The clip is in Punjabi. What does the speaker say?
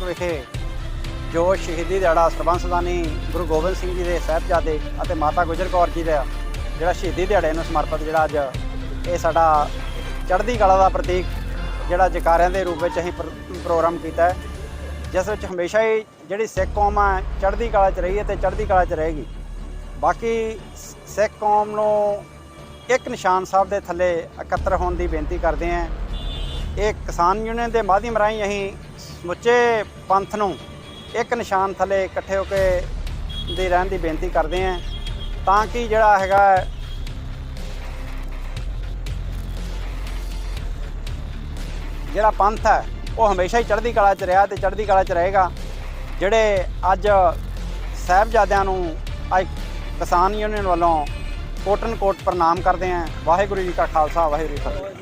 ਵਿਖੇ ਜੋ ਸ਼ਹੀਦੀ ਦਿਹਾੜਾ ਸਰਬੰਸਦਾਨੀ ਗੁਰੂ ਗੋਬਿੰਦ ਸਿੰਘ ਜੀ ਦੇ ਸਾਹਿਬਜ਼ਾਦੇ ਅਤੇ ਮਾਤਾ ਗੁਜਰ ਕੌਰ ਜੀ ਦਾ ਜਿਹੜਾ ਸ਼ਹੀਦੀ ਦਿਹਾੜੇ ਨੂੰ ਸਮਰਪਿਤ ਜਿਹੜਾ ਅੱਜ ਇਹ ਸਾਡਾ ਚੜ੍ਹਦੀ ਕਲਾ ਦਾ ਪ੍ਰਤੀਕ ਜਿਹੜਾ ਜਕਾਰਿਆਂ ਦੇ ਰੂਪ ਵਿੱਚ ਅਸੀਂ ਪ੍ਰ- ਪ੍ਰੋਗਰਾਮ ਕੀਤਾ ਹੈ, ਜਿਸ ਵਿੱਚ ਹਮੇਸ਼ਾ ਹੀ ਜਿਹੜੀ ਸਿੱਖ ਕੌਮ ਹੈ ਚੜ੍ਹਦੀ ਕਲਾ 'ਚ ਰਹੀ ਹੈ ਤੇ ਚੜ੍ਹਦੀ ਕਲਾ 'ਚ ਰਹੇਗੀ। ਬਾਕੀ ਸਿੱਖ ਕੌਮ ਨੂੰ ਇੱਕ ਨਿਸ਼ਾਨ ਸਾਹਿਬ ਦੇ ਥੱਲੇ ਇਕੱਤਰ ਹੋਣ ਦੀ ਬੇਨਤੀ ਕਰਦੇ ਹਾਂ। ਇਹ ਕਿਸਾਨ ਯੂਨੀਅਨ ਦੇ ਮਾਧਿਅਮ ਰਾਹੀਂ ਅਸੀਂ ਸਮੁੱਚੇ ਪੰਥ ਨੂੰ ਇੱਕ ਨਿਸ਼ਾਨ ਥੱਲੇ ਇਕੱਠੇ ਹੋ ਕੇ ਦੇ ਰਹਿਣ ਦੀ ਬੇਨਤੀ ਕਰਦੇ ਹਾਂ ਤਾਂ ਕਿ ਜਿਹੜਾ ਹੈਗਾ ਜਿਹੜਾ ਪੰਥ ਹੈ, ਉਹ ਹਮੇਸ਼ਾ ਹੀ ਚੜ੍ਹਦੀ ਕਲਾ 'ਚ ਰਿਹਾ ਤੇ ਚੜ੍ਹਦੀ ਕਲਾ 'ਚ ਰਹੇਗਾ। ਜਿਹੜੇ ਅੱਜ ਸਾਹਿਬਜ਼ਾਦਿਆਂ ਨੂੰ ਅੱਜ ਕਿਸਾਨ ਯੂਨੀਅਨ ਵੱਲੋਂ ਕੋਟਨ ਕੋਟ ਪ੍ਰਣਾਮ ਕਰਦੇ ਹਾਂ। ਵਾਹਿਗੁਰੂ ਜੀ ਕਾ ਖਾਲਸਾ, ਵਾਹਿਗੁਰੂ ਜੀ ਕੀ ਫਤਿਹ।